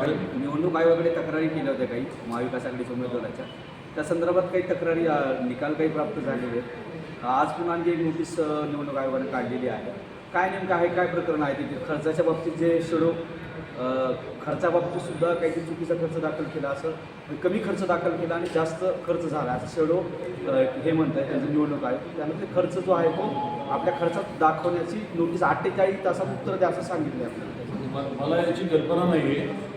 आणि निवडणूक आयोगाकडे तक्रारी केल्या होत्या काही महाविकास आघाडीच्या उमेदवाराच्या. त्या संदर्भात काही तक्रारी निकाल काही प्राप्त झालेले आहेत. आज पुन्हा आणखी एक नोटीस निवडणूक आयोगाने काढलेली आहे. काय नेमकं आहे काय प्रकरण आहे तिथे? खर्चाच्या बाबतीत जे शेडो खर्चाबाबतीत सुद्धा काहीतरी चुकीचा खर्च दाखल केला असं कमी खर्च दाखल केला आणि जास्त खर्च झाला. असं शेडो हे म्हणत आहे त्यांचं निवडणूक आयोग. त्यानंतर खर्च जो आहे तो आपल्या खर्चात दाखवण्याची नोटीस अठ्ठेचाळीस तासात उत्तर द्या असं सांगितलं आहे आपल्याला मला याची कल्पना नाही आहे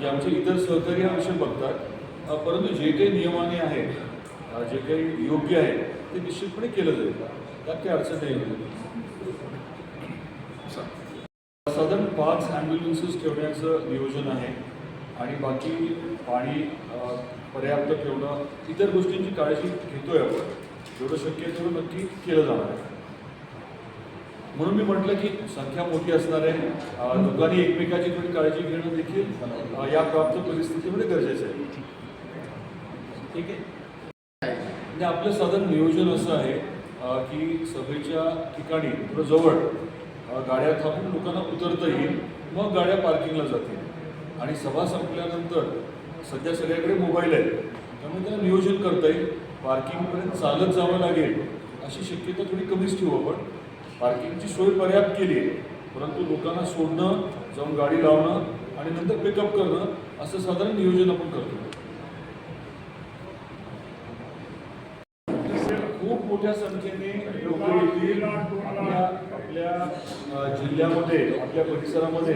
जे आमचे इतर सहकारी हा विषय बघतात परंतु जे काही नियमाने आहे जे काही योग्य आहे ते निश्चितपणे केलं जाईल. त्यात काही अडचण नाही साधारण पाच ॲम्ब्युलन्सेस ठेवण्याचं नियोजन आहे. आणि बाकी पाणी पर्याप्त ठेवणं इतर गोष्टींची काळजी घेतोय आपण. जेवढं शक्य आहे तेवढं नक्की केलं जाणार आहे. म्हणून मी म्हटलं की संख्या मोठी असणार आहे. लोकांनी एकमेकाची थोडी काळजी घेणं देखील या प्राप्त परिस्थितीमध्ये गरजेचं आहे. ठीक आहे? म्हणजे आपलं साधारण नियोजन असं आहे की सभेच्या ठिकाणी थोडं जवळ गाड्या थांबून लोकांना उतरता येईल मग गाड्या पार्किंगला जातील. आणि सभा संपल्यानंतर सध्या सगळ्याकडे मोबाईल आहे त्यामुळे त्याला नियोजन करता येईल. पार्किंगपर्यंत चालत जावं लागेल अशी शक्यता थोडी कमीच ठेवू आपण. पार्किंगची सोय पर्याप्त केली आहे. परंतु लोकांना सोडणं जाऊन गाडी लावणं आणि नंतर पिकअप करणं असं साधारण नियोजन आपण करतो. खूप मोठ्या संख्येने लोक येतील. आपल्या आपल्या जिल्ह्यामध्ये आपल्या परिसरामध्ये.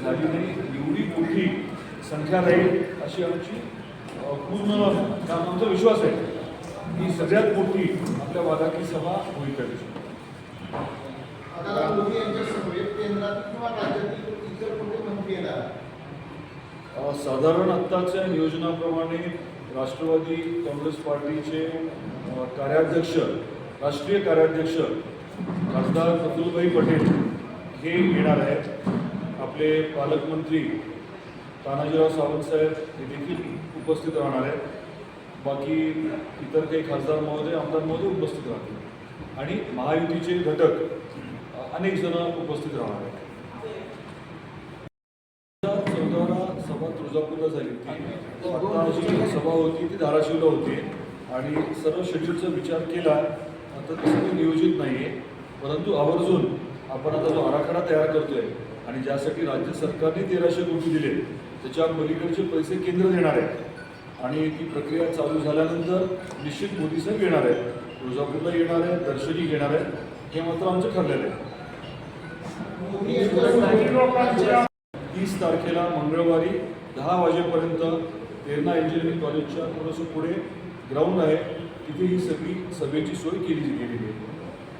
झालेली एवढी मोठी संख्या राहील अशी आमची पूर्ण आमचा विश्वास आहे. ही सगळ्यात मोठी आपल्या वादाची सभा होईल त्या दिवशी आता मोदी यांच्या समवेत किंवा राज्यातील इतर कुठे मंत्री येणार? साधारण आत्ताच्या नियोजनाप्रमाणे राष्ट्रवादी काँग्रेस पार्टीचे कार्याध्यक्ष राष्ट्रीय कार्याध्यक्ष खासदार अतुलभाई पटेल हे येणार आहेत. आपले पालकमंत्री तानाजीराव सावंतसाहेब हे देखील उपस्थित राहणार आहेत. बाकी इतर काही खासदार महोदय आमदार महोदय उपस्थित राहतील. आणि महायुतीचे घटक अनेक जण उपस्थित राहणार आहेत. चौदाला सभा तुळजापूरला झाली होती. सभा होती ती धाराशिवला होती. आणि सर्व शेड्यूलचा विचार केला तर तसं नियोजित नाही आहे परंतु आवर्जून आपण आता जो आराखडा तयार करतोय आणि ज्यासाठी राज्य सरकारने तेराशे कोटी दिले त्याच्या पलीकडचे पैसे केंद्र देणार आहे आणि ती प्रक्रिया चालू झाल्यानंतर निश्चित मोदी साहेब येणार आहेत. तुळजापूरला येणार आहेत दर्शनी घेणार आहेत. हे मात्र आमचं ठरलेलं आहे. तीस तारखेला मंगळवारी दहा वाजेपर्यंत तेरणा इंजिनिअरिंग कॉलेजच्या थोडंसं पुढे ग्राउंड आहे. तिथे ही सगळी सभेची सोय केली गेलेली आहे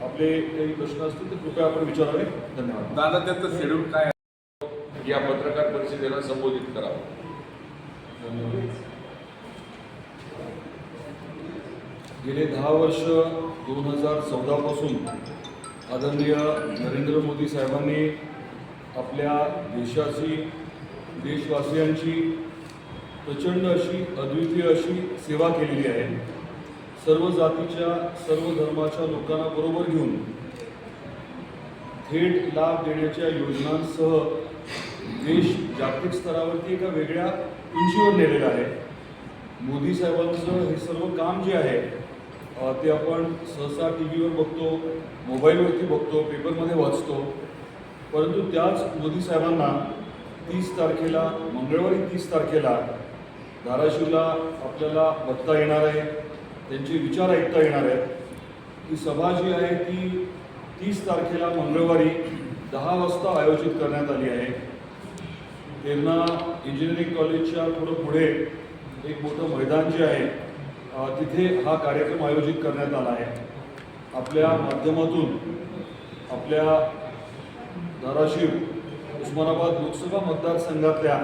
आपले काही प्रश्न असतील तर कृपया आपण विचारावे. धन्यवाद. दादा त्याचं शेड्यूल काय? या पत्रकार परिषदेला संबोधित करावं गेले दहा वर्ष दोन हजार चौदापासून आदरणीय नरेंद्र मोदी साहेबांनी आपल्या देशाशी देशवासियांची प्रचंड अशी अद्वितीय अशी सेवा केलेली आहे. सर्व जातीच्या सर्व धर्माच्या लोकांना बरोबर घेऊन थेट लाभ देण्याच्या योजनांसह देश जागतिक स्तरावरती एका वेगळ्या उंचीवर नेलेला आहे. मोदी साहेबांचं हे सर्व काम जे आहे ते आपण सहसा टी व्हीवर बघतो मोबाईलवरती बघतो पेपरमध्ये वाचतो. परंतु त्याच मोदी साहेबांना तीस तारखेला मंगळवारी तीस तारखेला धाराशिवला आपल्याला बघता येणार आहे त्यांचे विचार ऐकता येणार आहेत. ही सभा जी आहे ती तीस तारखेला मंगळवारी दहा वाजता आयोजित करण्यात आली आहे. तेरणा इंजिनिअरिंग कॉलेजच्या थोडं पुढे एक मोठं मैदान जे आहे तिथे हा कार्यक्रम आयोजित करण्यात आला आहे. आपल्या माध्यमातून आपल्या धाराशिव उस्मानाबाद लोकसभा मतदारसंघातल्या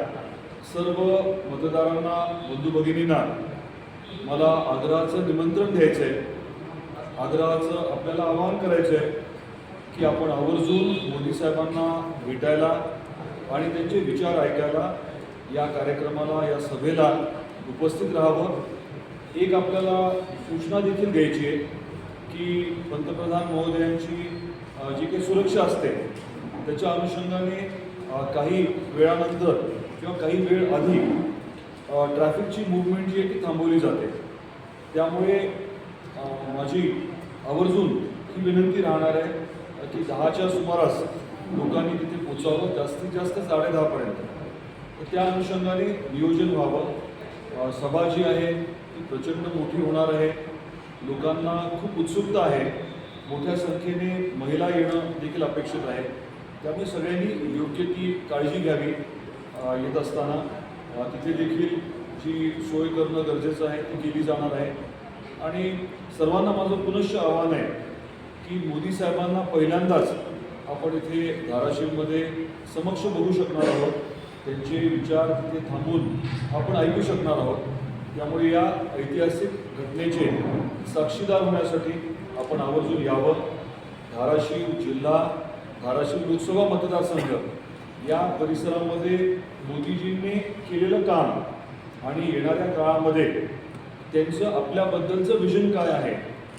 सर्व मतदारांना बंधू भगिनींना मला आग्रहाचं निमंत्रण द्यायचं आहे आग्रहाचं आपल्याला आवाहन करायचं आहे की आपण आवर्जून मोदी साहेबांना भेटायला आणि त्यांचे विचार ऐकायला या कार्यक्रमाला या सभेला उपस्थित राहावं. एक आपल्याला सूचना देखील द्यायची आहे की पंतप्रधान महोदयांची जी काही सुरक्षा असते त्याच्या अनुषंगाने काही वेळानंतर किंवा काही वेळ आधी ट्रॅफिकची मुवमेंट जी आहे ती थांबवली जाते. त्यामुळे माझी आवर्जून ही विनंती राहणार आहे की दहाच्या सुमारास लोकांनी तिथे पोचावं जास्तीत जास्त साडेदहापर्यंत तर त्या अनुषंगाने नियोजन व्हावं. सभा जी आहे ती प्रचंड मोठी होणार आहे. लोकांना खूप उत्सुकता आहे. मोठ्या संख्येने महिला येणं देखील अपेक्षित आहे. त्यामुळे सगळ्यांनी योग्य ती काळजी घ्यावी येत असताना. तिथे देखील जी सोय करणं गरजेचं आहे ती केली जाणार आहे. आणि सर्वांना माझं पुनश्च आव्हान आहे की मोदी साहेबांना पहिल्यांदाच आपण इथे धाराशिवमध्ये समक्ष बघू शकणार आहोत. त्यांचे विचार तिथे थांबून आपण ऐकू शकणार आहोत. त्यामुळे या ऐतिहासिक घटनेचे साक्षीदार होण्यासाठी आपण आवर्जून यावं. धाराशिव जिल्हा धाराशिव लोकसभा मतदारसंघ या परिसरामध्ये मोदीजींनी केलेलं काम आणि येणाऱ्या काळामध्ये त्यांचं आपल्याबद्दलचं विजन काय आहे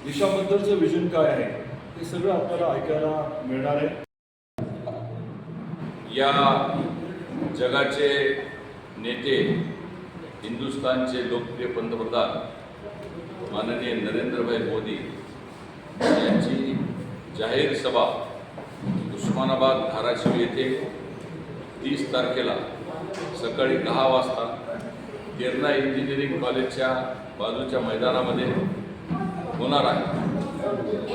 देशाबद्दलचं विजन काय आहे हे सगळं आपल्याला ऐकायला मिळणार आहे. या जगाचे नेते हिंदुस्थानचे लोकप्रिय पंतप्रधान माननीय नरेंद्रभाई मोदी यांची जाहीर सभा उस्मानाबाद धाराशिव येथे तीस तारखेला सकाळी दहा वाजता केरला इंजिनिअरिंग कॉलेजच्या बाजूच्या मैदानामध्ये होणार आहे.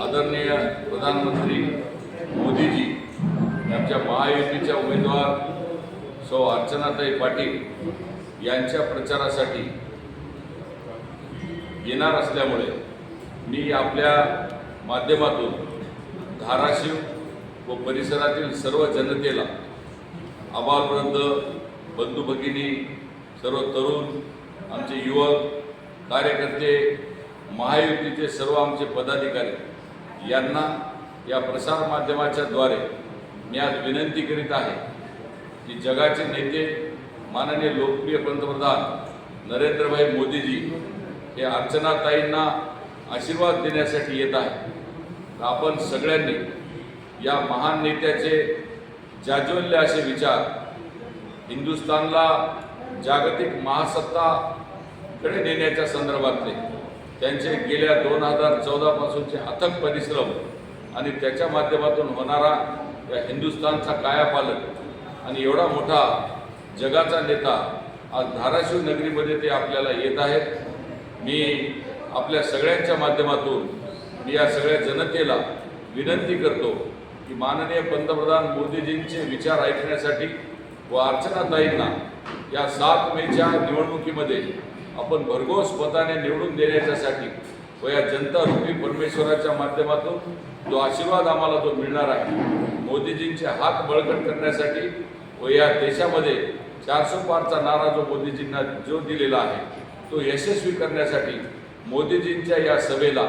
आदरणीय प्रधानमंत्री मोदीजी आमच्या महायुतीच्या उमेदवार सौ अर्चनाताई पाटील यांच्या प्रचारासाठी येणार असल्यामुळे मी आपल्या माध्यमातून धाराशिव व परिसरातील सर्व जनतेला आबालवृद्ध बंधू भगिनी सर्व तरुण आमचे युवक कार्यकर्ते महायुतीचे सर्व आमचे पदाधिकारी यांना या प्रसारमाध्यमाच्याद्वारे द्वारे मी आज विनंती करीत आहे की जगाचे नेते माननीय लोकप्रिय पंतप्रधान नरेंद्रभाई मोदीजी हे अर्चनाताईंना आशीर्वाद देण्यासाठी येत आहे तर आपण सगळ्यांनी या महान नेत्याचे जाज्वल्य असे विचार हिंदुस्थानला जागतिक महासत्ताकडे नेण्याच्या संदर्भातले त्यांचे गेल्या दोन हजार चौदापासूनचे अथक परिश्रम आणि त्याच्या माध्यमातून होणारा या हिंदुस्थानचा कायापालक आणि एवढा मोठा जगाचा नेता आज धाराशिव नगरीमध्ये ते आपल्याला येत आहेत. मी आपल्या सगळ्यांच्या माध्यमातून मी या सगळ्या जनतेला विनंती करतो की माननीय पंतप्रधान मोदीजींचे विचार ऐकण्यासाठी व अर्चनाताईंना या सात मेच्या निवडणुकीमध्ये आपण भरघोस मताने निवडून देण्याच्यासाठी व या जनता रूपी परमेश्वराच्या माध्यमातून जो आशीर्वाद आम्हाला तो मिळणार आहे मोदीजींचे हात बळकट करण्यासाठी व या देशामध्ये चारशे पारचा नारा जो मोदीजींना जो दिलेला आहे तो यशस्वी करण्यासाठी मोदीजींच्या या सभेला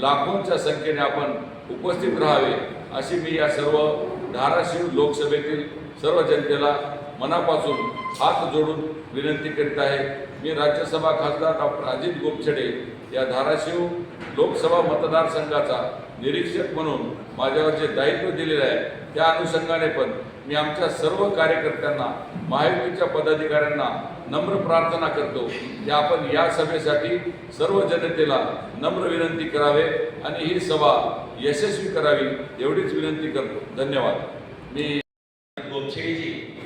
लाखोंच्या संख्येने आपण उपस्थित राहावे अशी मी या सर्व धाराशिव लोकसभेतील सर्व जनतेला मनापासून हात जोडून विनंती करीत आहे. मी राज्यसभा खासदार डॉक्टर अजित गोपछडे या धाराशिव लोकसभा मतदारसंघाचा निरीक्षक म्हणून माझ्यावर जे दायित्व दिलेलं आहे त्या अनुषंगाने पण मी आमच्या सर्व कार्यकर्त्यांना महायुतीच्या पदाधिकाऱ्यांना नम्र प्रार्थना करतो की आपण या सभेसाठी सर्व जनतेला नम्र विनंती करावे आणि ही सभा यशस्वी करावी एवढीच विनंती करतो. धन्यवाद. मी गोपछेडीजी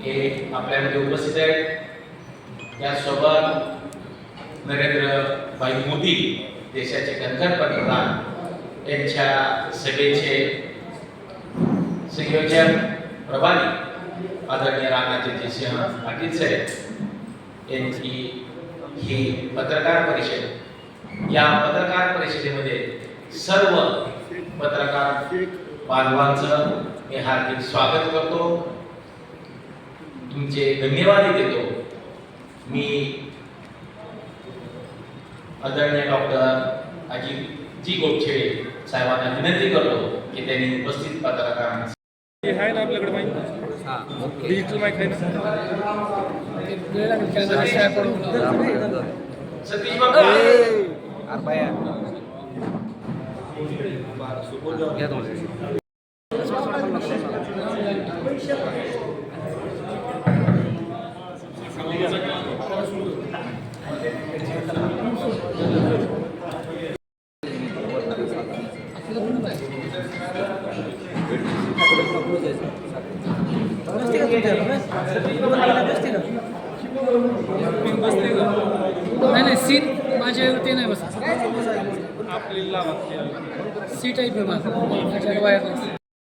हे आपल्यामध्ये उपस्थित आहेत. त्यासोबत नरेंद्रभाई मोदी देशाचे कणखर पंतप्रधान यांच्या सभेचे संयोजन प्रभारी आदरणीय रामराजे सिंह पाटील साहेब यांची ही पत्रकार परिषद. या पत्रकार परिषदेमध्ये सर्व पत्रकार बांधवांचं मी हार्दिक स्वागत करतो. तुमचे धन्यवाद देतो. मी आदरणीय डॉक्टर अजित गोपछे साहेबांना विनंती करतो की त्यांनी उपस्थित पत्रकारांना आहे ना आपल्याकडे माहिती डिजिटल माईक आहे ना नाही नाही सीट माझ्या ते नाही बस आपल्याला सीट आहे माझ्या वायरलेस